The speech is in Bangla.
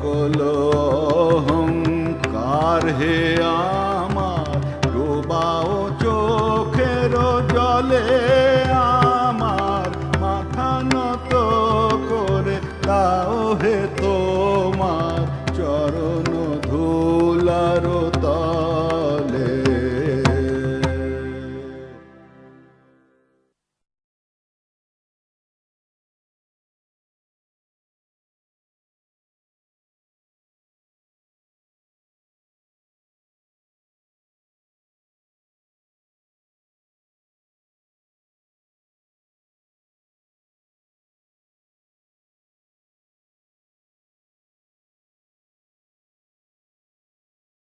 সকল অহংকার হে আমার ডোবাও চোখের জলে আমার মাথা নত করে তাও হে তো